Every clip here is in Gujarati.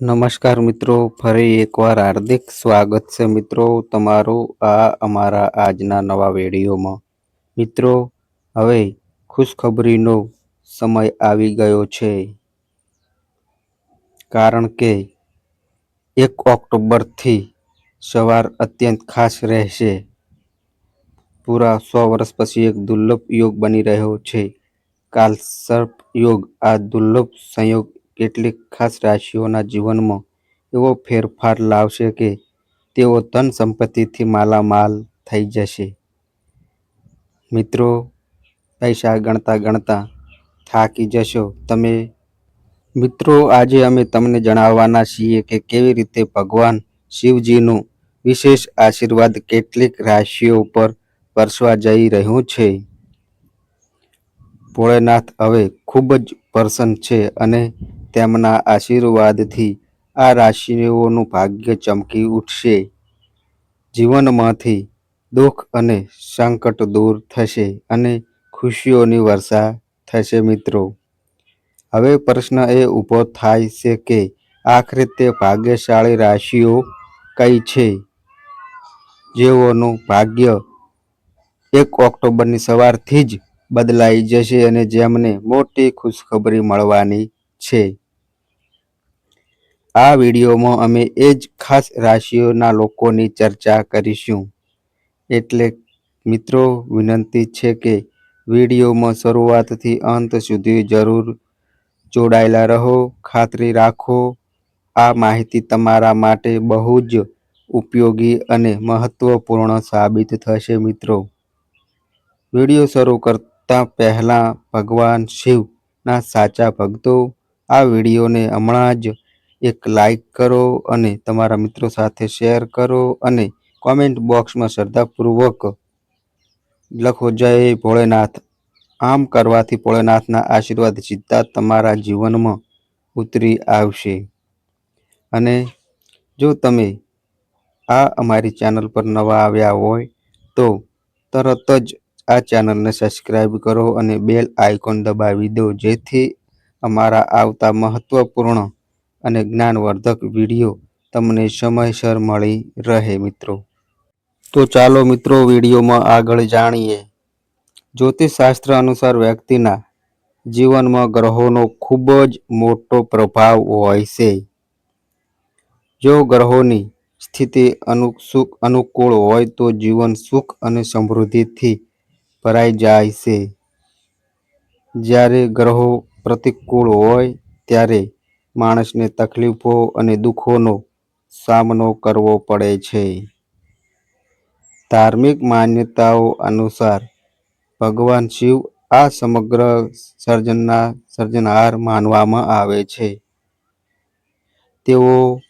નમસ્કાર મિત્રો, ફરી એકવાર હાર્દિક સ્વાગત છે મિત્રો તમારું આ અમારા આજના નવા વિડીયોમાં. મિત્રો, હવે ખુશખબરીનો સમય આવી ગયો છે. કારણ કે એક ઓક્ટોબરથી સવાર અત્યંત ખાસ રહેશે. પૂરા સો વર્ષ પછી એક દુર્લભ યોગ બની રહ્યો છે. કાલસર્પ યોગ, આ દુર્લભ સંયોગ કેટલીક ખાસ રાશિઓના જીવનમાં એવો ફેરફાર લાવશે કે તેઓ ધન સંપત્તિથી માલામાલ થઈ જશે. મિત્રો, પૈસા ગણતા ગણતા થાકી જશો તમે. મિત્રો, આજે અમે તમને જણાવવાના છીએ કે કેવી રીતે ભગવાન શિવજીનું વિશેષ આશીર્વાદ કેટલીક રાશિઓ પર વરસવા જઈ રહ્યું છે. ભોળેનાથ હવે ખૂબ જ પ્રસન્ન છે અને તેમના આશીર્વાદથી આ રાશિઓનું ભાગ્ય ચમકી ઉઠશે. જીવનમાંથી દુઃખ અને સંકટ દૂર થશે અને ખુશીઓની વર્ષા થશે મિત્રો. હવે પ્રશ્ન એ ઊભો થાય છે કે આખરે તે ભાગ્યશાળી રાશિઓ કઈ છે? જેઓનું ભાગ્ય એક ઓક્ટોબરની સવારથી જ બદલાઈ જશે અને જેમને મોટી ખુશખબરી મળવાની છે. આ વિડીયોમાં અમે એ જ ખાસ રાશિઓના લોકોની ચર્ચા કરીશું. એટલે મિત્રો, વિનંતી છે કે વિડીયોમાં શરૂઆતથી અંત સુધી જરૂર જોડાયેલા રહો, ખાતરી રાખો. આ માહિતી તમારા માટે બહુ જ ઉપયોગી અને મહત્વપૂર્ણ સાબિત થશે મિત્રો. વીડિયો શરૂ કરતા પહેલાં ભગવાન શિવના સાચા ભક્તો આ વિડીયોને હમણાં જ એક લાઈક કરો અને તમારા મિત્રો સાથે શેર કરો અને કોમેન્ટ બોક્સમાં શ્રદ્ધાપૂર્વક લખો જય ભોળેનાથ. આમ કરવાથી ભોળેનાથના આશીર્વાદ સીધા તમારા જીવનમાં ઉતરી આવશે. અને જો તમે આ અમારી ચેનલ પર નવા આવ્યા હોય તો તરત જ આ ચેનલને સબસ્ક્રાઈબ કરો અને બેલ આઇકોન દબાવી દો જેથી અમારા આવતા મહત્વપૂર્ણ અને જ્ઞાનવર્ધક વીડિયો તમને સમયસર મળી રહે મિત્રો. તો ચાલો મિત્રો વિડીયોમાં આગળ જાણીએ. જ્યોતિષશાસ્ત્ર અનુસાર વ્યક્તિના જીવનમાં ગ્રહોનો ખૂબ જ મોટો પ્રભાવ હોય છે. જો ગ્રહોની સ્થિતિ અનુસુખ અનુકૂળ હોય તો જીવન સુખ અને સમૃદ્ધિથી ભરાઈ જાય છે. જ્યારે ગ્રહો પ્રતિકૂળ હોય ત્યારે માણસને તકલીફો અને દુઃખોનો સામનો કરવો પડે છે. ધાર્મિક માન્યતાઓ અનુસાર ભગવાન શિવ આ સમગ્ર સર્જનના સર્જનહાર માનવામાં આવે છે. તેઓ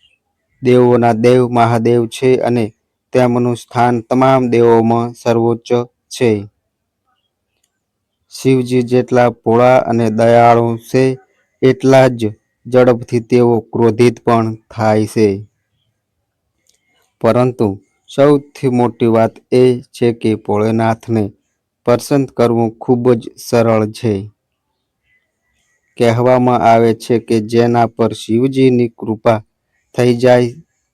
દેવોના દેવ મહાદેવ છે અને તેમનું સ્થાન તમામ દેવોમાં સર્વોચ્ચ છે. શિવજી જેટલા ભોળા અને દયાળુ છે, એટલા જ ઝડપથી તેઓ ક્રોધિત પણ થાય છે. પરંતુ સૌથી મોટી વાત એ છે કે ભોળેનાથને પસંદ કરવું ખૂબ જ સરળ છે. કહેવામાં આવે છે કે જેના પર શિવજીની કૃપા થઈ જાય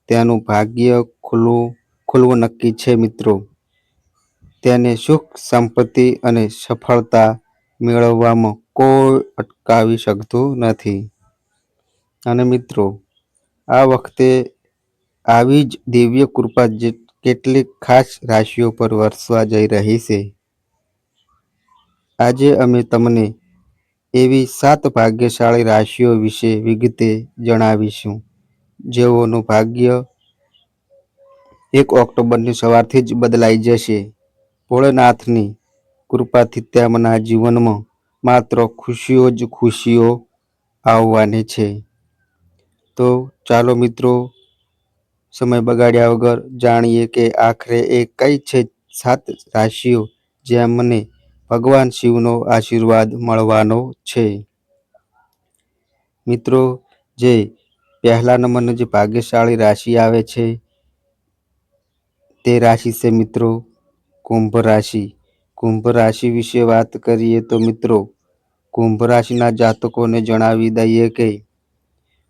તેનું ભાગ્ય ખુલ્લું ખુલ્લું નક્કી છે મિત્રો. તેને સુખ, સંપત્તિ અને સફળતા મેળવવામાં કોઈ અટકાવી શકતું નથી. અને મિત્રો, આ વખતે આવી જ દિવ્ય કૃપા જે કેટલીક ખાસ રાશિઓ પર વરસવા જઈ રહી છે. આજે અમે તમને એવી સાત ભાગ્યશાળી રાશિઓ વિશે વિગતે જણાવીશું. જેઓનું ભાગ્ય એક ઓક્ટોબરની સવારથી જ બદલાઈ જશે. ભોળેનાથની કૃપાથી તેમના જીવનમાં માત્ર ખુશીઓ જ ખુશીઓ આવવાની છે. તો ચાલો મિત્રો, સમય બગાડ્યા વગર જાણીએ કે આખરે એ કઈ છે સાત રાશિઓ જ્યાં મને ભગવાન શિવનો આશીર્વાદ મળવાનો છે. મિત્રો, જે પહેલા નંબરની જે ભાગ્યશાળી રાશિ આવે છે, તે રાશિ છે મિત્રો કુંભ રાશિ. કુંભ રાશિ વિશે વાત કરીએ તો મિત્રો, કુંભ રાશિના જાતકોને જણાવી દઈએ કે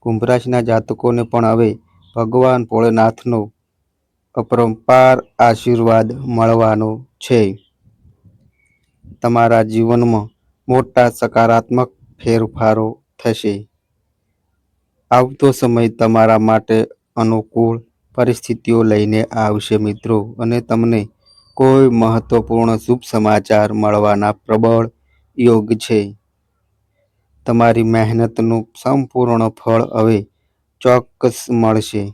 કુંભ રાશિના જાતકોને પણ હવે ભગવાન ભોળેનાથનો અપરંપાર આશીર્વાદ મળવાનો છે. તમારા જીવનમાં મોટા સકારાત્મક ફેરફારો થશે. આવતો સમય તમારા માટે અનુકૂળ પરિસ્થિતિઓ લઈને આવશે મિત્રો અને તમને કોઈ મહત્વપૂર્ણ શુભ સમાચાર મળવાના પ્રબળ યોગ છે. તમારી મહેનતનું સંપૂર્ણ ફળ હવે ચોક્કસ મળશે.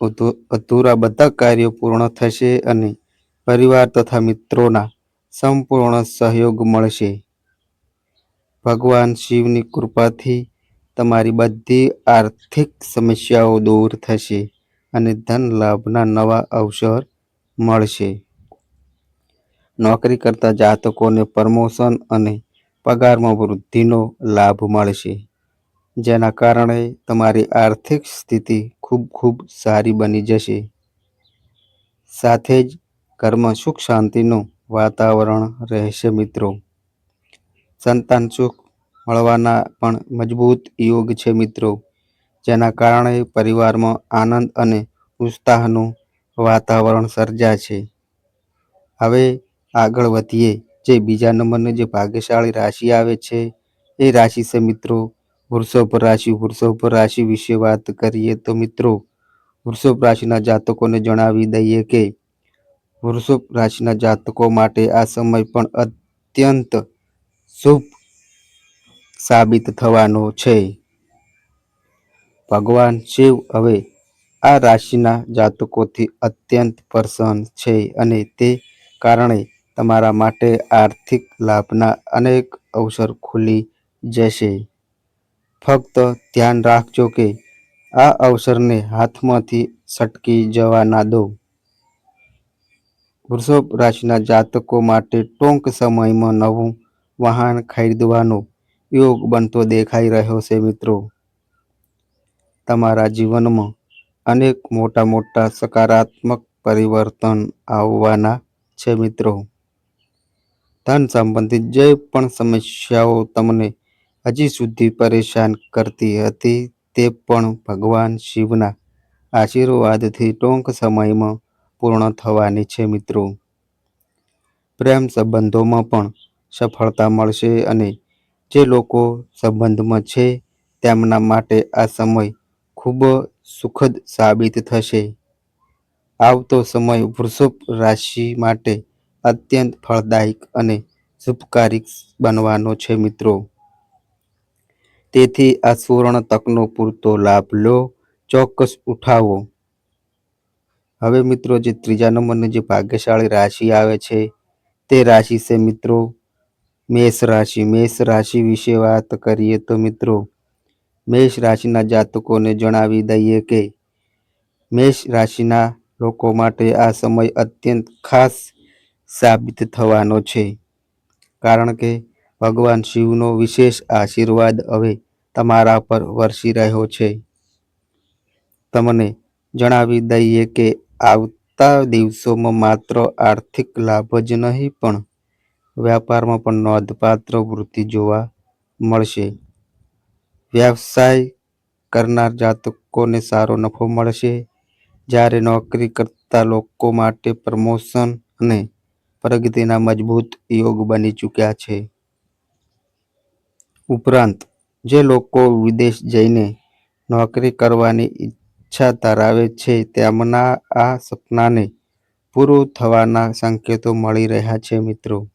અધુ- અધૂરા બધા કાર્યો પૂર્ણ થશે અને પરિવાર તથા મિત્રોના સંપૂર્ણ સહયોગ મળશે. ભગવાન શિવની કૃપાથી તમારી બધી આર્થિક સમસ્યાઓ દૂર થશે અને ધન લાભના નવા અવસર મળશે. નોકરી કરતા જાતકોને પ્રમોશન અને પગારમાં વૃદ્ધિનો લાભ મળશે, જેના કારણે તમારી આર્થિક સ્થિતિ ખૂબ ખૂબ સારી બની જશે. સાથે જ ઘરમાં સુખ શાંતિનું વાતાવરણ રહેશે મિત્રો. સંતાન સુખ મળવાના પણ મજબૂત યોગ છે મિત્રો, જેના કારણે પરિવારમાં આનંદ અને ઉત્સાહનું વાતાવરણ સર્જાશે હવે આગળ વધીએ. જે બીજા નંબરનો જે ભાગ્યશાળી રાશિ આવે છે, એ રાશિ છે મિત્રો. વૃષભ રાશિ વૃષભ રાશિ વિશે વાત કરીએ તો મિત્રો, વૃષભ રાશિના જાતકોને જણાવી દઈએ કે વૃષભ રાશિના જાતકો માટે આ સમય પણ અત્યંત શુભ સાબિત થવાનો છે. ભગવાન શિવ હવે આ રાશિના જાતકોથી અત્યંત પ્રસન્ન છે અને તે કારણે તમારા માટે આર્થિક લાભના અનેક અવસર ખુલી જશે. ફક્ત ધ્યાન રાખજો કે આ અવસરને હાથમાંથી છટકી જવા ના દો. વૃષભ રાશિના જાતકો માટે ટૂંક સમયમાં નવું વાહન ખરીદવાનો યોગ બનતો દેખાઈ રહ્યો છે મિત્રો. તમારા જીવનમાં અનેક મોટા મોટા સકારાત્મક પરિવર્તન આવવાના છે મિત્રો. ધન સંબંધિત જે પણ સમસ્યાઓ તમને હજી સુધી પરેશાન કરતી હતી, તે પણ ભગવાન શિવના આશીર્વાદથી ટૂંક સમયમાં પૂર્ણ થવાની છે મિત્રો. પ્રેમ સંબંધોમાં પણ સફળતા મળશે અને જે લોકો સંબંધમાં છે, તેમના માટે આ સમય ખૂબ સુખદ સાબિત થશે. આવતો સમય વૃષભ રાશિ માટે અત્યંત ફળદાયક અને શુભકારી બનવાનો છે, મિત્રો. તેથી આ સુવર્ણ તકનો પૂરતો લાભ લો, ચોક્કસ ઉઠાવો. હવે મિત્રો, જે ત્રીજા નંબરની જે ભાગ્યશાળી રાશિ આવે છે, તે રાશિ છે, મિત્રો, મેષ રાશિ. મેષ રાશિ વિશે વાત કરીએ તો, મિત્રો, મેષ રાશિના જાતકોને જણાવી દઈએ કે, મેષ રાશિના લોકો માટે આ સમય અત્યંત ખાસ સાબિત થવાનો છે. કારણ કે ભગવાન શિવનો વિશેષ આશીર્વાદ હવે તમારા પર વરસી રહ્યો છે. તમને જણાવી દઈએ કે આવતા દિવસોમાં માત્ર આર્થિક લાભ જ નહીં, પણ વ્યાપારમાં પણ નોંધપાત્ર વૃદ્ધિ જોવા મળશે. વ્યવસાય કરનાર જાતકોને સારો નફો મળશે. જ્યારે નોકરી કરતા લોકો માટે પ્રમોશન અને પ્રગતિના મજબૂત યોગ બની ચૂક્યા છે. ઉપરાંત, જે લોકો વિદેશ જઈને નોકરી કરવાની ઈચ્છા ધરાવે છે, તેમના આ સપનાને પૂરું થવાના સંકેતો મળી રહ્યા છે, મિત્રો.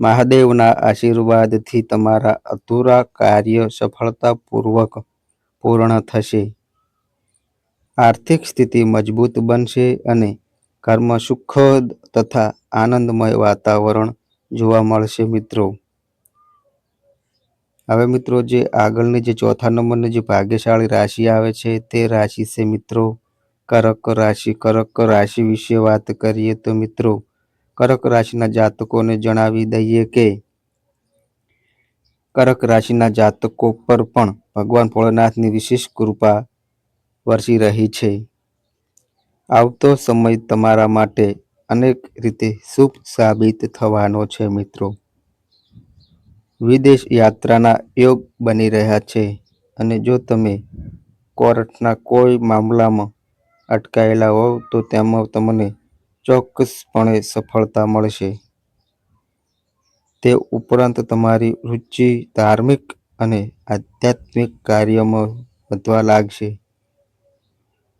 મહાદેવના આશીર્વાદથી તમારા અધૂરા કાર્ય સફળતાપૂર્વક પૂર્ણ થશે. આર્થિક સ્થિતિ મજબૂત બનશે અને ઘરમાં સુખદ તથા આનંદમય વાતાવરણ જોવા મળશે મિત્રો. હવે મિત્રો જે આગળની જે ચોથા નંબરની જે ભાગ્યશાળી રાશિ આવે છે તે રાશિ છે મિત્રો. કરક રાશિ કરક રાશિ વિશે વાત કરીએ તો મિત્રો, કરક રાશિના જાતકોને જણાવી દઈએ કે કર્ક રાશિના જાતકો પર પણ ભગવાન ભોળેનાથની વિશેષ કૃપા વરસી રહી છે. આવતો સમય તમારા માટે અનેક રીતે શુભ સાબિત થવાનો છે, મિત્રો વિદેશ યાત્રાના યોગ બની રહ્યા છે અને જો તમે કોર્ટના કોઈ મામલામાં અટકાયેલા હોવ, તો તેમાં તમને ચોક્કસપણે સફળતા મળશે. તે ઉપરાંત તમારી રુચિ ધાર્મિક અને આધ્યાત્મિક કાર્યોમાં વધવા લાગશે.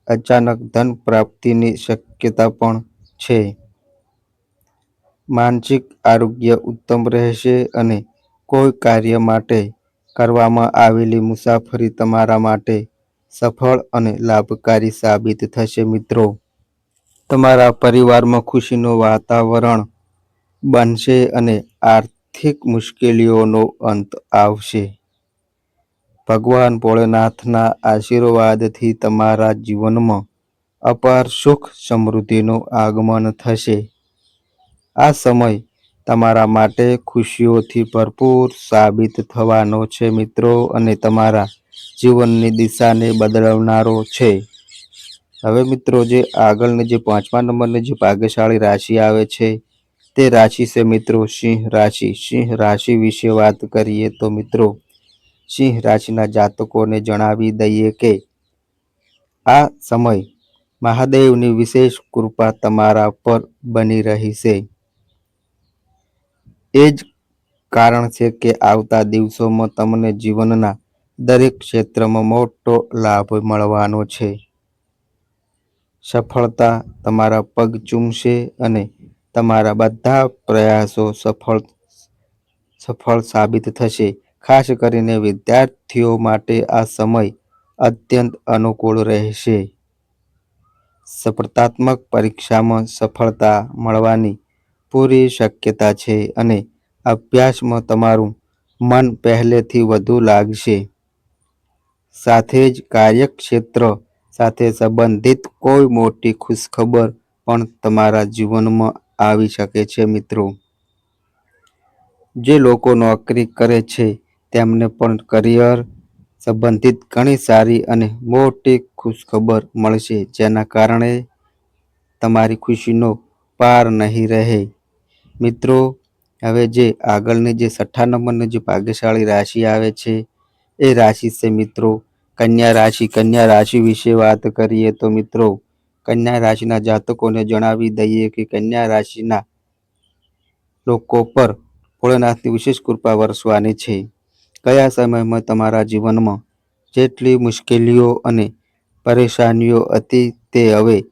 અચાનક ધન પ્રાપ્તિની શક્યતા પણ છે. માનસિક આરોગ્ય ઉત્તમ રહેશે અને કોઈ કાર્ય માટે કરવામાં આવેલી મુસાફરી તમારા માટે સફળ અને લાભકારી સાબિત થશે. મિત્રો તમારા પરિવારમાં ખુશીનું વાતાવરણ બનશે અને આર્થિક મુશ્કેલીઓનો અંત આવશે. ભગવાન ભોળેનાથના આશીર્વાદથી તમારા જીવનમાં અપાર સુખ સમૃદ્ધિનું આગમન થશે. આ સમય તમારા માટે ખુશીઓથી ભરપૂર સાબિત થવાનો છે મિત્રો અને તમારા જીવનની દિશાને બદલવનારો છે. હવે મિત્રો જે આગળની જે પાંચમા નંબરની જે ભાગ્યશાળી રાશિ આવે છે તે રાશિ છે મિત્રો સિંહ રાશિ. સિંહ રાશિ વિશે વાત કરીએ તો મિત્રો સિંહ રાશિના જાતકોને જણાવી દઈએ કે, આ સમય મહાદેવની વિશેષ કૃપા તમારા પર બની રહી. એ જ કારણ છે કે આવતા દિવસોમાં તમને જીવનના દરેક ક્ષેત્રમાં મોટો લાભ મળવાનો છે. સફળતા તમારા પગ ચૂમશે અને તમારા બધા પ્રયાસો સફળ સફળ સાબિત થશે. ખાસ કરીને વિદ્યાર્થીઓ માટે આ સમય અત્યંત અનુકૂળ રહેશે. સફળતાત્મક પરીક્ષામાં સફળતા મળવાની પૂરી શક્યતા છે અને અભ્યાસમાં તમારું મન પહેલેથી વધુ લાગશે. સાથે જ કાર્યક્ષેત્ર સાથે સંબંધિત કોઈ મોટી ખુશખબર પણ તમારા જીવનમાં આવી શકે છે. મિત્રો જે લોકો નોકરી કરે છે તેમને પણ કરિયર સંબંધિત ઘણી સારી અને મોટી ખુશખબર મળશે, જેના કારણે તમારી ખુશીનો પાર નહીં રહે. મિત્રો, હવે જે આગળની જે છઠ્ઠા નંબરની જે ભાગ્યશાળી રાશિ આવે છે, એ રાશિ છે મિત્રો, કન્યા રાશિ. કન્યા રાશિ વિશે વાત કરીએ તો મિત્રો, કન્યા રાશિના જાતકોને જણાવી દઈએ કે કન્યા રાશિના લોકો પર ભોળેનાથની વિશેષ કૃપા વરસવાની છે. કયા સમયમાં તમારા જીવનમાં જેટલી મુશ્કેલીઓ અને પરેશાનીઓ હતી તે હવે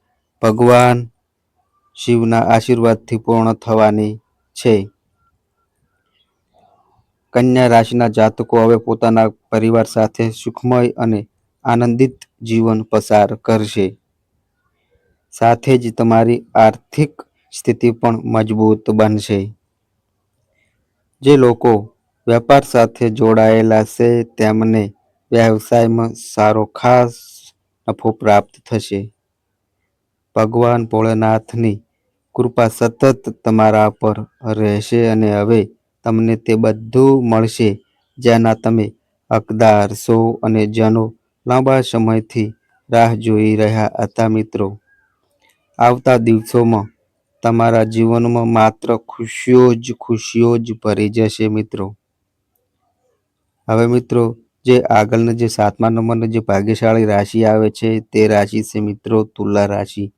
ભગવાન શિવના આશીર્વાદથી પૂર્ણ થવાની છે. કન્યા રાશિના જાતકો હવે પોતાના પરિવાર સાથે સુખમય અને આનંદિત જીવન પસાર કરશે. સાથે જ તમારી આર્થિક સ્થિતિ પણ મજબૂત બનશે. જે લોકો વેપાર સાથે જોડાયેલા છે, તેમને વ્યવસાયમાં સારો ખાસ નફો પ્રાપ્ત થશે. ભગવાન ભોળેનાથની કૃપા સતત તમારા પર રહેશે અને હવે તમને તે બધું મળશે, જેના તમે હકદાર છો અને જેનો લાંબા સમયથી રાહ જોઈ રહ્યા હતા. મિત્રો આવતા દિવસોમાં તમારા જીવનમાં માત્ર ખુશીઓ જ ખુશીઓ જ ભરી જશે. મિત્રો હવે મિત્રો, જે આગળનો જે સાતમા નંબરનો જે ભાગ્યશાળી રાશિ આવે છે, તે રાશિ છે મિત્રો તુલા રાશિ.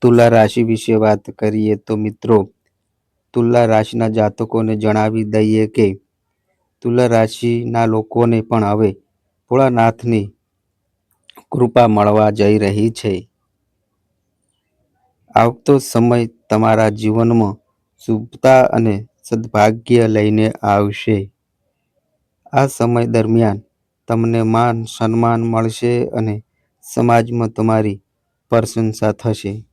તુલા રાશિ વિશે વાત કરીએ તો મિત્રો, તુલા રાશિના જાતકોને જણાવી દઈએ કે, તુલા રાશિના લોકોને પણ હવે ભોળાનાથની કૃપા મળવા જઈ રહી છે. આવતો સમય તમારા જીવનમાં શુભતા અને સદભાગ્ય લઈને આવશે. આ સમય દરમિયાન તમને માન, સન્માન મળશે અને સમાજમાં તમારી પ્રશંસા થશે.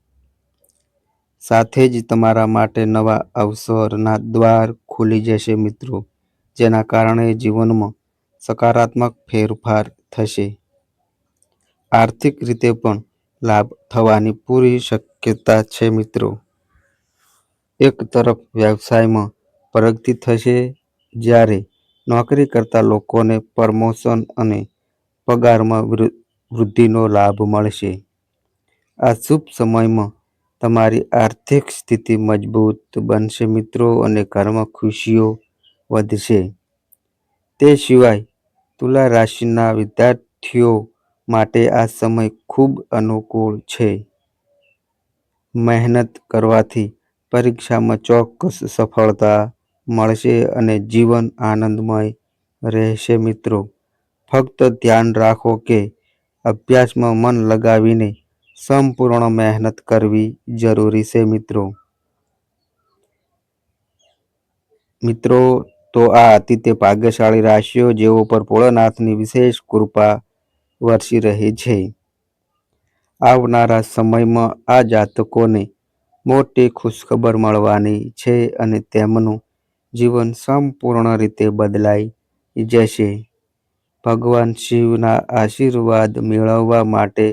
સાથે જ તમારા માટે નવા અવસરના દ્વાર ખુલી જશે. મિત્રો, જેના કારણે જીવનમાં સકારાત્મક ફેરફાર થશે. આર્થિક રીતે પણ લાભ થવાની પૂરી શક્યતા છે. મિત્રો એક તરફ વ્યવસાયમાં પ્રગતિ થશે જ્યારે નોકરી કરતા લોકોને પ્રમોશન અને પગારમાં વૃદ્ધિનો લાભ મળશે. આ શુભ સમયમાં તમારી આર્થિક સ્થિતિ મજબૂત બનશે મિત્રો અને ઘરમાં ખુશીઓ વધશે. તે સિવાય તુલા રાશિના વિદ્યાર્થીઓ માટે આ સમય ખૂબ અનુકૂળ છે મહેનત કરવાથી પરીક્ષામાં ચોક્કસ સફળતા મળશે અને જીવન આનંદમય રહેશે મિત્રો. ફક્ત ધ્યાન રાખો કે અભ્યાસમાં મન લગાવીને સંપૂર્ણ મહેનત કરવી જરૂરી છે મિત્રો. મિત્રો, તો આ હતી તે ભાગ્યશાળી રાશિઓ જેઓ પર ભોળાનાથની વિશેષ કૃપા વરસી રહી છે. આવનારા સમયમાં આ જાતકોને મોટી ખુશખબર મળવાની છે અને તેમનું જીવન સંપૂર્ણ રીતે બદલાઈ જશે. ભગવાન શિવના આશીર્વાદ મેળવવા માટે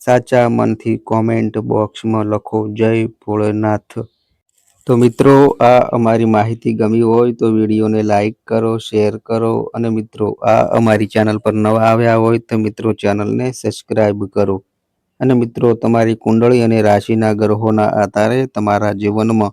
સાચા મનથી કોમેન્ટ બોક્સમાં લખો, જય ભોળેનાથ. તો મિત્રો, આ અમારી માહિતી ગમી હોય તો વિડીયોને લાઈક કરો શેર કરો અને મિત્રો, આ અમારી ચેનલ પર નવા આવ્યા હોય તો મિત્રો ચેનલને સબસ્ક્રાઈબ કરો. અને મિત્રો, તમારી કુંડળી અને રાશિના ગ્રહોના આધારે તમારા જીવનમાં